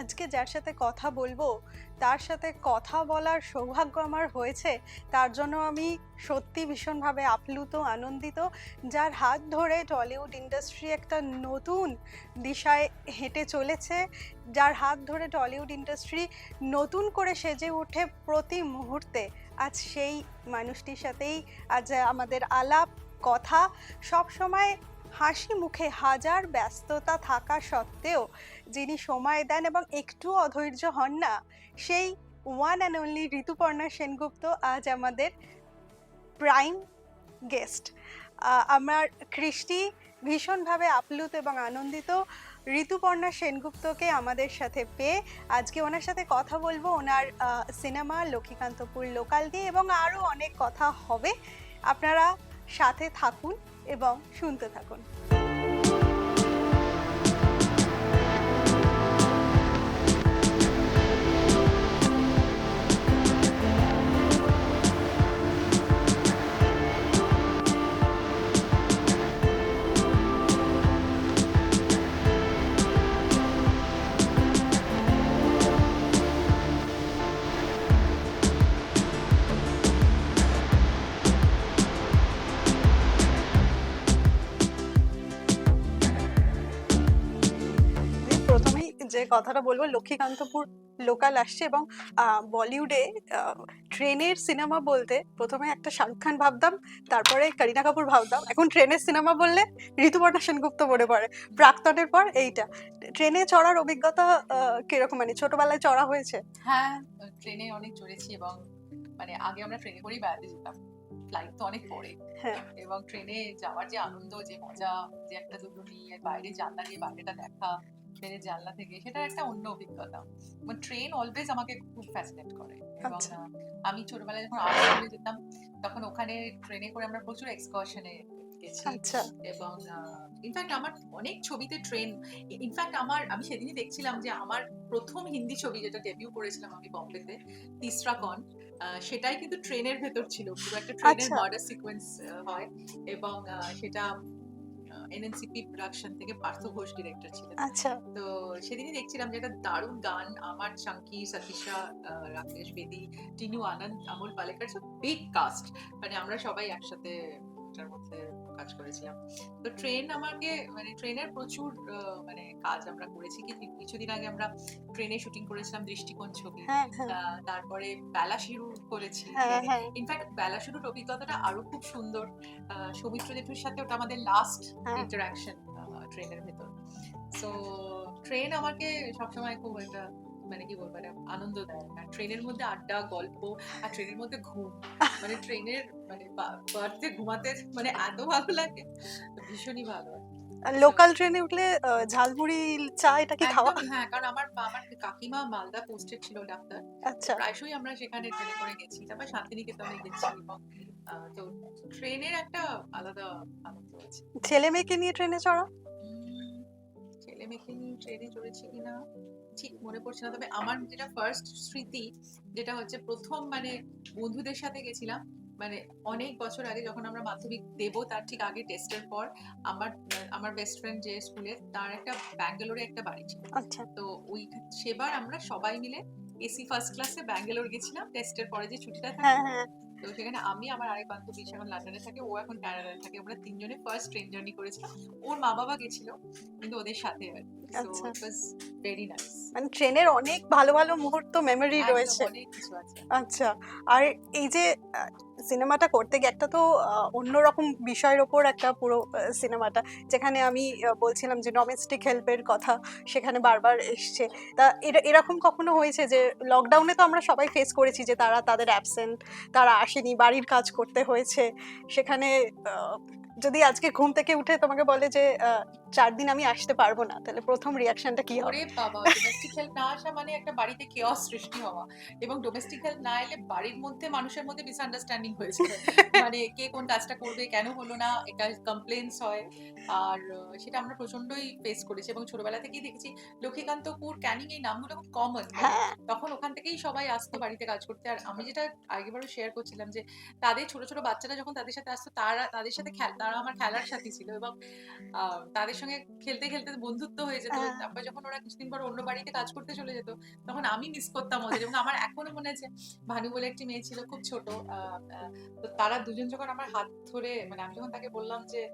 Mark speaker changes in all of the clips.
Speaker 1: আজকে যার সাথে কথা বলব, তার সাথে কথা বলার সৌভাগ্য আমার হয়েছে। তার জন্য আমি সত্যি ভীষণভাবে আপ্লুত, আনন্দিত। যার হাত ধরে টলিউড ইন্ডাস্ট্রি একটা নতুন দিশায় হেঁটে চলেছে, যার হাত ধরে টলিউড ইন্ডাস্ট্রি নতুন করে সেজে ওঠে প্রতি মুহূর্তে। আজ সেই মানুষটির সাথেই আজ আমাদের আলাপ, কথা সব সময় হাসি মুখে হাজার ব্যস্ততা থাকা সত্ত্বেও যিনি সময় দেন এবং একটু অধৈর্য হন না, সেই one and only Rituparna Sengupta আজ আমাদের প্রাইম গেস্ট আমার কৃষ্টি ভীষণভাবে আপ্লুত এবং আনন্দিত। ঋতুপর্ণা সেনগুপ্তকে আমাদের সাথে পেয়ে আজকে ওনার সাথে কথা বলব। ওনার সিনেমা লক্ষ্মীকান্তপুর লোকাল দিয়ে এবং আরও অনেক কথা হবে। আপনারা সাথে থাকুন এবং শুনতে থাকুন। কথাটা বলব। লক্ষ্মীকান্তপুর লোকাল আসছে এবং বলিউডে ট্রেনের সিনেমা বলতে প্রথমে একটা শাহরুখ খান ভাবতাম তারপরে করিনা কাপুর ভাবতাম এখন ট্রেনের সিনেমা বললে ঋতুপর্ণা সেনগুপ্ত মনে পড়ে। প্রাক্তনের পর এইটা। ট্রেনে চড়ার অভিজ্ঞতা আহ, কীরকম? মানে ছোটবেলায় চড়া হয়েছে?
Speaker 2: হ্যাঁ ট্রেনে অনেক চড়েছি এবং মানে আগে আমরা ট্রেনে করেই বেড়াতে যেতাম। ফ্লাইট তো অনেক পরে।
Speaker 1: হ্যাঁ।
Speaker 2: এবং ট্রেনে যাওয়ার যে আনন্দ যে মজা যে একটা দুটো নিয়ে বাইরে জানলা দিয়ে বাইরেটা দেখা ট্রেনের জানলা থেকে সেটা একটা অন্য অভিজ্ঞতা। মানে ট্রেন অলওয়েজ আমাকে খুব ফ্যাসিনেট করে। এবং
Speaker 1: আচ্ছা।
Speaker 2: আমি ছোটবেলায় যখন আর্ট স্কুলে যেতাম তখন ওখানে ট্রেনে করে আমরা প্রচুর এক্সকারশনে গেছি।
Speaker 1: আচ্ছা।
Speaker 2: এবং ইনফ্যাক্ট আমার অনেক ছবিতে ট্রেন ইনফ্যাক্ট আমার আমি সেদিনই দেখছিলাম যে আমার প্রথম হিন্দি ছবি যেটা ডেবিউ করেছিলাম আমি বম্বেতে তিসরা কন আহ, সেটাই কিন্তু ট্রেনের ভেতর ছিল। পুরো একটা ট্রেনের। মার্ডার সিকোয়েন্স হয়। এবং সেটা এনএনসিপি প্রোডাকশন থেকে পার্থ ঘোষ ডিরেক্টর ছিলেন।
Speaker 1: আচ্ছা।
Speaker 2: তো সেদিনই দেখছিলাম যে একটা দারুণ গান আমার চাঙ্কি সতীশা রাকেশ বেদি টিনু আনন্দ আমল পালেকার সব বিগ কাস্ট মানে আমরা সবাই একসাথে মধ্যে কাজ করেছিলাম। তো ট্রেন আমাকে মানে ট্রেনের প্রচুর মানে কাজ আমরা করেছি। কি কিছুদিন আগে আমরা ট্রেনে শুটিং করেছিলাম দৃষ্টিকোণ ছবি।
Speaker 1: হ্যাঁ হ্যাঁ।
Speaker 2: তারপরে বেলা শুরু করেছি।
Speaker 1: হ্যাঁ হ্যাঁ।
Speaker 2: ইনফ্যাক্ট বেলা শুরুর অভিজ্ঞতাটা আরও খুব সুন্দর। সৌমিত্র জেঠুর সাথে ওটা আমাদের লাস্ট
Speaker 1: হ্যাঁ।
Speaker 2: ইন্টারাকশন ট্রেনের ভেতর। তো ট্রেন আমাকে সবসময় খুব একটা মানে কি বলব আনন্দ দেয়। আর ট্রেনের মধ্যে আড্ডা গল্প আর ট্রেনের মধ্যে ঘুম। মানে ট্রেনের মানে বার্থে ঘুমাতে মানে এত ভালো লাগে ভীষণই ভালো
Speaker 1: লোকাল ট্রেনে উঠলে ঝালমুড়ি চা এটা কি খাওয়া?
Speaker 2: হ্যাঁ কারণ আমার আমার কাকিমা মালদা পোস্টেড ছিল ডাক্তার।
Speaker 1: আচ্ছা।
Speaker 2: প্রায়শই আমরা সেখানে ট্রেনে করে গেছি তারপর শান্তিনিকেতনে গেছি তো ট্রেনের একটা আলাদা আনন্দ আছে।
Speaker 1: ছেলে মেয়েকে নিয়ে ট্রেনে চড়া?
Speaker 2: নিয়ে ট্রেনে চড়েছি কিনা ঠিক মনে পড়ছে না। তবে আমার যেটা ফার্স্ট স্মৃতি যেটা হচ্ছে প্রথম মানে বন্ধুদের সাথে গেছিলাম মানে অনেক বছর আগে যখন আমরা মাধ্যমিক দেবো তার ঠিক আগে টেস্টের পর আমার আমার বেস্ট ফ্রেন্ড যে স্কুলে তার একটা ব্যাঙ্গালোরে একটা বাড়ি ছিল।
Speaker 1: আচ্ছা।
Speaker 2: তো ওই সেবার আমরা সবাই মিলে এসি ফার্স্ট ক্লাসে ব্যাঙ্গালোর গেছিলাম টেস্টের পরে যে ছুটিটা থাকে
Speaker 1: হ্যাঁ হ্যাঁ।
Speaker 2: তো সেখানে আমি আমার আরেক বান্ধবী এখন লন্ডনে থাকে ও এখন কানাডায় থাকে। আমরা তিনজনে ফার্স্ট ট্রেন জার্নি করেছিলাম। ওর মা বাবা গেছিল কিন্তু ওদের সাথে আর
Speaker 1: আচ্ছা।
Speaker 2: ভেরি নাইস
Speaker 1: মানে ট্রেনের অনেক ভালো ভালো মুহূর্ত মেমোরি রয়েছে।
Speaker 2: অনেক কিছু আছে।
Speaker 1: আচ্ছা আর এই যে সিনেমাটা করতে গিয়ে একটা তো অন্যরকম বিষয়ের ওপর একটা পুরো সিনেমাটা। যেখানে আমি বলছিলাম যে ডোমেস্টিক হেল্পের কথা সেখানে বারবার এসছে। তা এরা- এরকম কখনো হয়েছে যে লকডাউনে তো আমরা সবাই ফেস করেছি যে তারা তাদের অ্যাবসেন্ট তারা আসেনি, বাড়ির কাজ করতে হয়েছে। সেখানে যদি আজকে ঘুম থেকে উঠে তোমাকে বলে যে চার দিন আমি আসতে পারব না, তাহলে প্রথম রিয়াকশনটা কি হবে?
Speaker 2: বাবা ডোমেস্টিক হেল্প না আসা মানে একটা বাড়িতে কেওয়াস সৃষ্টি হওয়া। এবং ডোমেস্টিক হেল্প না এলে বাড়ির মধ্যে, মানুষের মধ্যে মিসআন্ডারস্ট্যান্ডিং মানে কে কোন কাজটা করবে কেন হলো না এটা কমপ্লেন্স হয়। আর সেটা আমরা প্রচন্ডই ফেস করেছি এবং ছোটবেলা থেকেই দেখেছি লক্ষ্মীকান্তপুর ক্যানিং এই নামগুলো খুব কমন
Speaker 1: হ্যাঁ।
Speaker 2: তখন ওখান থেকেই সবাই আসতো বাড়িতে কাজ করতে। আর আমি যেটা আগেবারও শেয়ার করছিলাম যে তাদের ছোট ছোট বাচ্চারা যখন তাদের সাথে আসতো তারা তাদের সাথে খেল তারা আমার খেলার সাথী ছিল এবং আহ, তাদের সঙ্গে খেলতে খেলতে বন্ধুত্ব হয়ে যেত।
Speaker 1: হ্যাঁ।
Speaker 2: তারপর যখন ওরা কিছুদিন পর অন্য বাড়িতে কাজ করতে চলে যেত তখন আমি মিস করতাম ওদের। এবং আমার এখনও মনে আছে ভানু বলে একটি মেয়ে ছিল খুব ছোট তো তারা দুজন যখন আমার হাত ধরে মানে আমি যখন তাকে বললাম যে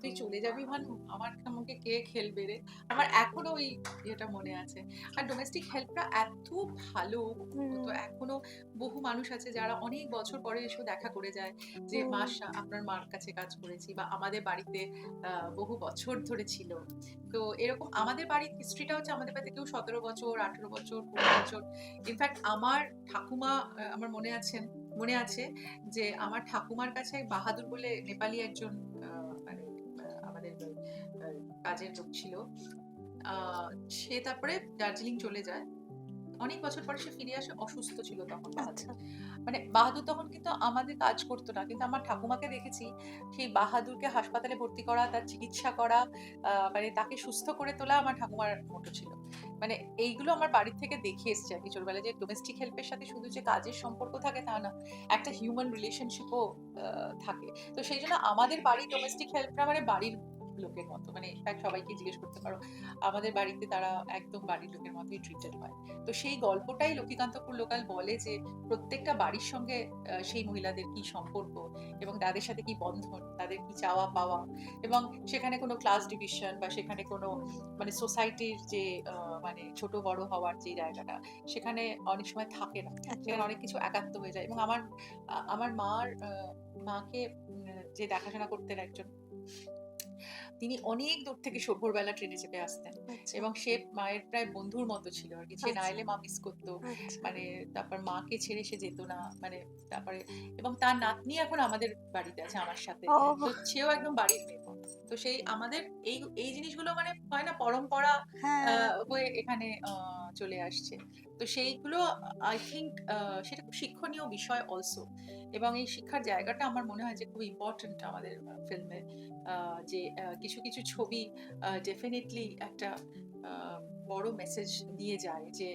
Speaker 2: তুই চলে যাবি ভানু? আমার আমাকে কে খেলবে রে? আমার এখনও ওই ইয়েটা মনে আছে। আর ডোমেস্টিক হেল্পরা এত ভালো। তো এখনও বহু মানুষ আছে যারা অনেক বছর পরে এসেও দেখা করে যায় যে
Speaker 1: হুম।
Speaker 2: মা সা- আপনার মার কাছে কাজ করেছি বা আমাদের বাড়িতে আহ, বহু বছর ধরে ছিল। তো এরকম আমাদের বাড়ির হিস্ট্রিটা হচ্ছে আমাদের বাড়িতে কেউ সতেরো বছর আঠেরো বছর পনেরো বছর। ইনফ্যাক্ট আমার ঠাকুমা আমার মনে আছেন মনে আছে যে আমার ঠাকুমার কাছে বাহাদুর বলে নেপালি একজন মানে আমাদের কাজের লোক ছিল আহ, সে তারপরে দার্জিলিং চলে যায়। অনেক বছর পরে সে ফিরে আসে অসুস্থ ছিল তখন
Speaker 1: আচ্ছা।
Speaker 2: মানে বাহাদুর তখন কিন্তু আমাদের কাজ করতো না কিন্তু আমার ঠাকুমাকে দেখেছি সেই বাহাদুরকে হাসপাতালে ভর্তি করা তার চিকিৎসা করা আহ, মানে তাকে সুস্থ করে তোলা আমার ঠাকুমার মোটো ছিল। মানে এইগুলো আমার বাড়ির থেকে দেখে এসছে আর কি। ছোটবেলায় যে ডোমেস্টিক হেল্পের সাথে শুধু যে কাজের সম্পর্ক থাকে তা না, একটা হিউম্যান রিলেশনশিপও থাকে। তো সেই জন্য আমাদের বাড়ির ডোমেস্টিক হেল্পরা মানে বাড়ির লোকের মতো। মানে ইনফ্যাক্ট সবাইকে জিজ্ঞেস করতে পারো আমাদের বাড়িতে তারা একদম বাড়ির লোকের মতোই ট্রিটেড হয়। তো সেই গল্পটাই লক্ষ্মীকান্তপুর লোকাল বলে যে প্রত্যেকটা বাড়ির সঙ্গে সেই মহিলাদের কি সম্পর্ক এবং তাদের সাথে কি বন্ধন তাদের কি চাওয়া পাওয়া এবং সেখানে কোনো ক্লাস ডিভিশন বা সেখানে কোনো মানে সোসাইটির যে মানে ছোট বড় হওয়ার যে জায়গাটা সেখানে অনেক সময় থাকে না। সেখানে অনেক কিছু একাত্ম হয়ে যায় এবং আমার আমার মার মাকে যে দেখাশোনা করতেন একজন তিনি অনেক দূর থেকে ভোরবেলা ট্রেনে চেপে আসতেন।
Speaker 1: আচ্ছা,
Speaker 2: এবং সে মায়ের প্রায় বন্ধুর মতো ছিল আর কি। সে না
Speaker 1: আচ্ছা।
Speaker 2: এলে মা মিস করতো।
Speaker 1: আচ্ছা।
Speaker 2: মানে তারপর মাকে ছেড়ে সে যেত না। মানে তারপরে এবং তার নাতনি এখন আমাদের বাড়িতে আছে আমার সাথে। তো সেও একদম বাড়ির মেয়ে। তো সেই আমাদের এই এই জিনিসগুলো মানে হয় না পরম্পরা
Speaker 1: হ্যাঁ।
Speaker 2: হয়ে এখানে চলে আসছে। তো সেইগুলো আই থিঙ্ক সেটা খুব শিক্ষণীয় বিষয় অলসো এবং এই শিক্ষার জায়গাটা আমার মনে হয় যে খুব ইম্পর্টেন্ট আমাদের ফিল্মে যে কিছু কিছু ছবি ডেফিনেটলি একটা বড় মেসেজ দিয়ে যায় যে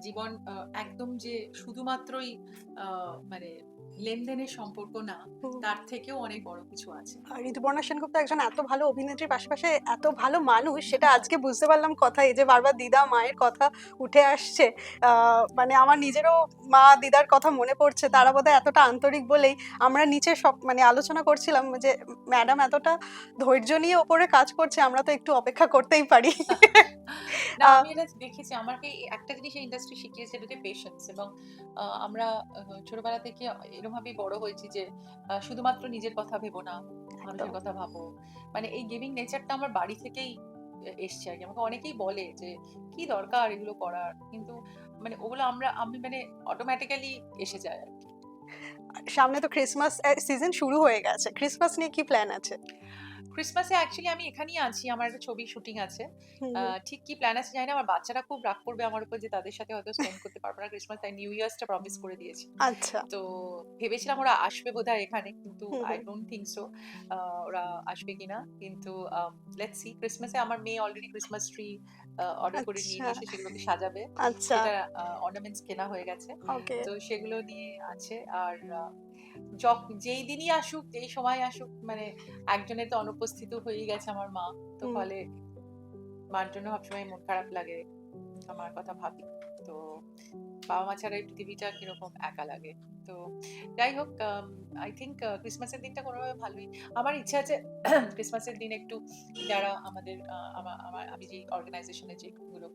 Speaker 2: জীবন একদম যে শুধুমাত্রই মানে লেনদেনের সম্পর্ক না তার থেকেও অনেক বড় কিছু আছে।
Speaker 1: আর ঋতুপর্ণা সেনগুপ্ত একজন এত ভালো অভিনেত্রীর পাশাপাশি এত ভালো মানুষ সেটা আজকে বুঝতে পারলাম কথা এই যে বারবার দিদা মায়ের কথা উঠে আসছে মানে আমার নিজেরও মা দিদার কথা মনে পড়ছে তারা বোধহয় এতটা আন্তরিক বলেই আমরা নিচে সব মানে আলোচনা করছিলাম যে ম্যাডাম এতটা ধৈর্য নিয়ে ওপরে কাজ করছে আমরা তো একটু অপেক্ষা করতেই পারি।
Speaker 2: না আমি এটা দেখেছি। আমাকে একটা জিনিস ইন্ডাস্ট্রি শিখিয়েছে এটা যে পেশেন্স এবং আমরা ছোটবেলা থেকে এরকম ভাবেই বড় হয়েছি যে শুধুমাত্র নিজের কথা ভেবো না মানুষের কথা ভাবো। মানে এই গিভিং নেচারটা আমার বাড়ি থেকেই এসছে আর কি আমাকে অনেকেই বলে যে কি দরকার এগুলো করার? কিন্তু মানে ওগুলো আমরা আমি মানে অটোমেটিক্যালি এসে যায় আর কি
Speaker 1: সামনে তো ক্রিসমাস সিজন শুরু হয়ে গেছে। ক্রিসমাস নিয়ে কি প্ল্যান আছে?
Speaker 2: ক্রিসমাসে অ্যাকচুয়ালি আমি এখানেই আছি আমার একটা ছবি শুটিং আছে। ঠিক কি প্ল্যান আছে জানি না আমার বাচ্চারা খুব রাগ করবে আমার উপর যে তাদের সাথে হয়তো স্পেন্ড করতে পারব না ক্রিসমাস তাই নিউ ইয়ার্সটা প্রমিস করে দিয়েছি।
Speaker 1: আচ্ছা।
Speaker 2: তো ভেবেছিলাম ওরা আসবে বোধহয় এখানে কিন্তু আই। ডোন্ট থিঙ্ক সো ওরা আসবে কিনা। কিন্তু লেটস সি ক্রিসমাসে আমার মেয়ে অলরেডি ক্রিসমাস ট্রি অর্ডার করে নিয়ে এসে সেগুলোকে সাজাবে।
Speaker 1: আচ্ছা।
Speaker 2: অর্নামেন্টস কেনা হয়ে গেছে। তো সেগুলো নিয়ে আছে। আর যেই দিনই আসুক যেই সময় আসুক মানে একজনের তো অনুপস্থিত হয়েই গেছে আমার মা। তো ফলে মার জন্য সবসময় মন খারাপ লাগে। আমার কথা ভাবি। তো বাবা মা ছাড়া এই পৃথিবীটা কীরকম একা লাগে। তো যাই হোক আই থিঙ্ক ক্রিসমাসের দিনটা কোনোভাবে ভালোই। আমার ইচ্ছা আছে ক্রিসমাসের দিন একটু যারা আমাদের আমার আমি যে অর্গানাইজেশনে যেগুলো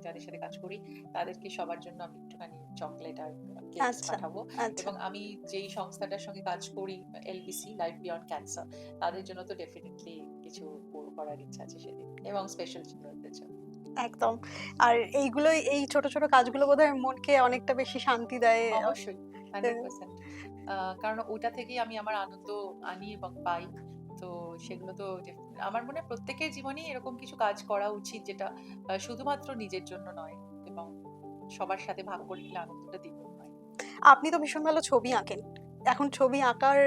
Speaker 2: যাদের সাথে কাজ করি তাদেরকে সবার জন্য আমি একটুখানি চকলেট আর
Speaker 1: আচ্ছা।
Speaker 2: পাঠাবো।
Speaker 1: আচ্ছা।
Speaker 2: এবং আমি যেই সংস্থাটার সঙ্গে কাজ করি এলবিসি লাইফ বিয়ন্ড ক্যান্সার তাদের জন্য তো ডেফিনেটলি কিছু করার ইচ্ছা আছে সেদিন। এবং স্পেশাল চিলড্রেনদের জন্য।
Speaker 1: একদম। আর এইগুলোই এই ছোট ছোট কাজগুলো বোধহয় মনকে অনেকটা বেশি শান্তি দেয়।
Speaker 2: অবশ্যই কারণ ওটা থেকেই আমি আমার আনন্দ আনি এবং পাই। তো সেগুলো তো আমার মনে হয় প্রত্যেকের জীবনেই এরকম কিছু কাজ করা উচিত যেটা শুধুমাত্র নিজের জন্য নয় এবং সবার সাথে ভাগ করে নিলে আনন্দটা দ্বিগুণ হয়।
Speaker 1: আপনি তো ভীষণ ভালো ছবি আঁকেন। এখন ছবি আঁকার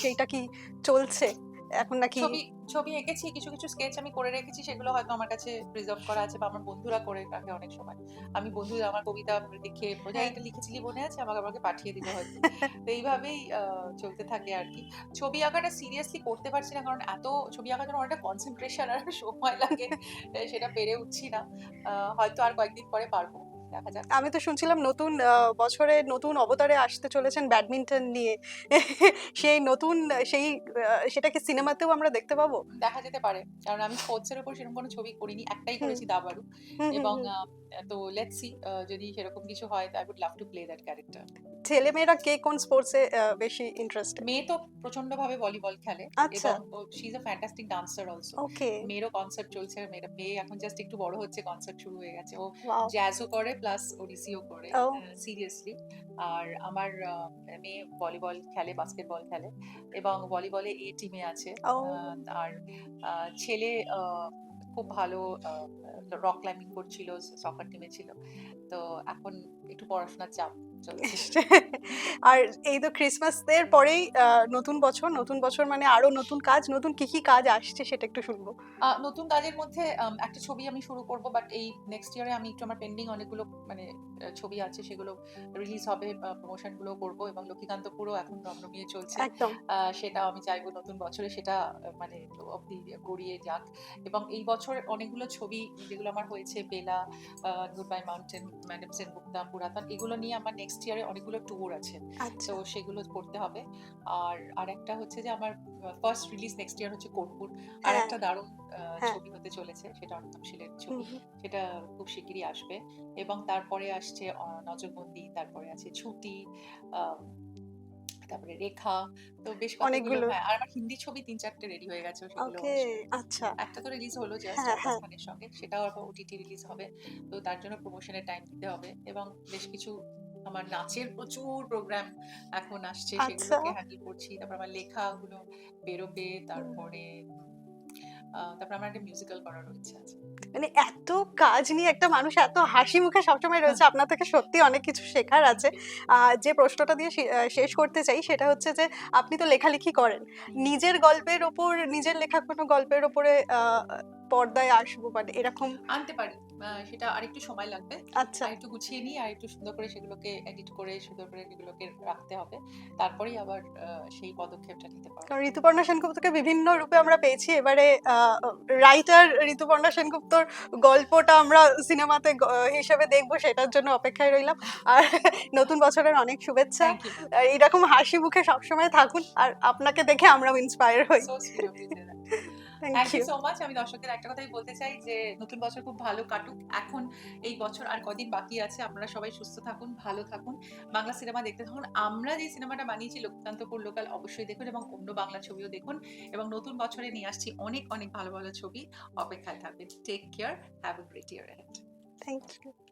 Speaker 1: সেইটা কি চলছে? এখন নাকি
Speaker 2: ছবি ছবি এঁকেছি কিছু কিছু স্কেচ আমি করে রেখেছি সেগুলো হয়তো আমার কাছে প্রিজার্ভ করা আছে বা আমার বন্ধুরা করে রাখে অনেক সময়। আমি বন্ধু আমার কবিতা লিখে বোঝা
Speaker 1: হ্যাঁ।
Speaker 2: এটা লিখেছিলি মনে আছে? আমাকে আমাকে পাঠিয়ে দিল হয়তো। তো এইভাবেই আহ, চলতে থাকে আর কি। ছবি আঁকাটা সিরিয়াসলি করতে পারছি না কারণ এত ছবি আঁকার জন্য অনেকটা কনসেন্ট্রেশন আর সময় লাগে সেটা পেরে উঠছি না। আহ, হয়তো আর কয়েকদিন পরে পারব। দেখা যাক।
Speaker 1: আমি তো শুনছিলাম নতুন বছরে নতুন অবতারে আসতে চলেছেন ব্যাডমিন্টন নিয়ে। সেই নতুন সেই সেটাকে সিনেমাতেও আমরা দেখতে পাবো?
Speaker 2: দেখা যেতে পারে। কারণ আমি স্পোর্টস এর উপর সেরকম কোনো ছবি করিনি একটাই। করেছি দাবারু এবং তো লেটস সি যদি সেরকম কিছু হয় I would love to play that character
Speaker 1: ছেলে মেয়েরা কে কোন স্পোর্টসে বেশি ইন্টারেস্টেড
Speaker 2: মেয়ে তো প্রচণ্ড ভাবে ভলিবল খেলে।
Speaker 1: আচ্ছা।
Speaker 2: এবং she is a fantastic dancer also
Speaker 1: okay
Speaker 2: মেয়েরও কনসার্ট চলছে মেয়েরা মেয়ে এখন জাস্ট একটু বড় হচ্ছে কনসার্ট শুরু হয়ে গেছে। ও জ্যাজও করে প্লাস ওডিসিও করে
Speaker 1: Oh.
Speaker 2: সিরিয়াসলি আর আমার মেয়ে ভলিবল খেলে বাস্কেটবল খেলে এবং ভলিবলে এ টিমে আছে। আর আহ, ছেলে খুব ভালো রক ক্লাইম্বিং করছিল সকার টিমে ছিল। তো এখন একটু পড়াশোনার চাপ।
Speaker 1: আর এই তো ক্রিসমাস এর পরেই নতুন বছর নতুন বছর মানে আরও নতুন কাজ, নতুন কি কি কাজ আসছে সেটা একটু শুনব।
Speaker 2: নতুন কাজের মধ্যে একটা ছবি আমি শুরু করব বাট এই নেক্সট ইয়ারে আমি একটু আমার পেন্ডিং অনেকগুলো মানে ছবি আছে সেগুলো রিলিজ হবে প্রমোশনগুলো করব এবং লক্ষ্মীকান্ত পুরো এখন রমরমিয়ে চলছে। সেটা আমি চাইব নতুন বছরে সেটা মানে অব্দি গড়িয়ে যাক। এবং এই বছর অনেকগুলো ছবি যেগুলো আমার হয়েছে বেলা goodbye mountain madam Sen Gupta পুরাতন এগুলো নিয়ে আমার নেক্সট ইয়ারে অনেকগুলো ট্যুর আছে।
Speaker 1: আচ্ছা।
Speaker 2: তো সেগুলো করতে হবে। আর আর একটা হচ্ছে যে আমার ফার্স্ট রিলিজ নেক্সট ইয়ার হচ্ছে কোটপুর আর
Speaker 1: হ্যাঁ।
Speaker 2: একটা দারুণ
Speaker 1: হ্যাঁ।
Speaker 2: ছবি হতে চলেছে সেটা অর্ণবশীলের
Speaker 1: হুম,
Speaker 2: ছবি সেটা খুব শিগগিরই আসবে। এবং তারপরে আসছে নজরবন্দি তারপরে আছে ছুটি তারপরে রেখা। তো বেশ
Speaker 1: অনেকগুলো।
Speaker 2: হ্যাঁ আর আমার হিন্দি ছবি তিন চারটে রেডি হয়ে গেছে সেগুলো
Speaker 1: আচ্ছা।
Speaker 2: একটা তো রিলিজ হলো জাস্ট
Speaker 1: হ্যাঁ, হ্যাঁ।
Speaker 2: খানের সঙ্গে সেটাও আবার ওটিটি রিলিজ হবে। তো তার জন্য প্রমোশনের টাইম দিতে হবে। এবং বেশ কিছু আমার নাচের প্রচুর প্রোগ্রাম এখন আসছে
Speaker 1: আচ্ছা।
Speaker 2: সেগুলোকে হ্যান্ডেল করছি। তারপর আমার লেখাগুলো বেরোবে তারপরে তারপর আমার একটা মিউজিক্যাল করার ইচ্ছা আছে।
Speaker 1: মানে এত কাজ নিয়ে একটা মানুষ এত হাসি মুখে সবসময় রয়েছে আপনার থেকে সত্যি অনেক কিছু শেখার আছে। আহ, যে প্রশ্নটা দিয়ে শেষ করতে চাই সেটা হচ্ছে যে আপনি তো লেখালেখি করেন। নিজের গল্পের ওপর নিজের লেখা কোনো গল্পের ওপরে আহ, পর্দায় আসব মানে এরকম
Speaker 2: আনতে পারি। সেটা আরেকটু সময় লাগবে।
Speaker 1: আচ্ছা।
Speaker 2: একটু গুছিয়ে নিই আর একটু সুন্দর করে সেগুলোকে এডিট করে সুন্দর করে সেগুলোকে রাখতে হবে। তারপরেই আবার সেই পদক্ষেপটা নিতে পারব।
Speaker 1: কারণ ঋতুপর্ণা সেনগুপ্তকে বিভিন্ন রূপে আমরা পেয়েছি। এবারে রাইটার ঋতুপর্ণা সেনগুপ্তর গল্পটা আমরা সিনেমাতে হিসেবে দেখব সেটার জন্য অপেক্ষায় রইলাম। আর নতুন বছরের অনেক শুভেচ্ছা। এরকম হাসি মুখে সবসময় থাকুন। আর আপনাকে দেখে আমরাও ইন্সপায়ার হই। Thank
Speaker 2: thank
Speaker 1: you
Speaker 2: you so much আমি দর্শকদের একটা কথাই বলতে চাই যে নতুন বছর খুব ভালো কাটুক। এখন এই বছর আর কদিন বাকি আছে আপনারা সবাই সুস্থ থাকুন ভালো থাকুন। বাংলা সিনেমা দেখতে থাকুন। আমরা যে সিনেমাটা বানিয়েছি লক্ষ্মীকান্তপুর লোকাল অবশ্যই দেখুন এবং অন্য বাংলা ছবিও দেখুন। এবং নতুন বছরে নিয়ে আসছি অনেক অনেক ভালো ভালো ছবি। অপেক্ষায় থাকবে take care have a great year
Speaker 1: thank you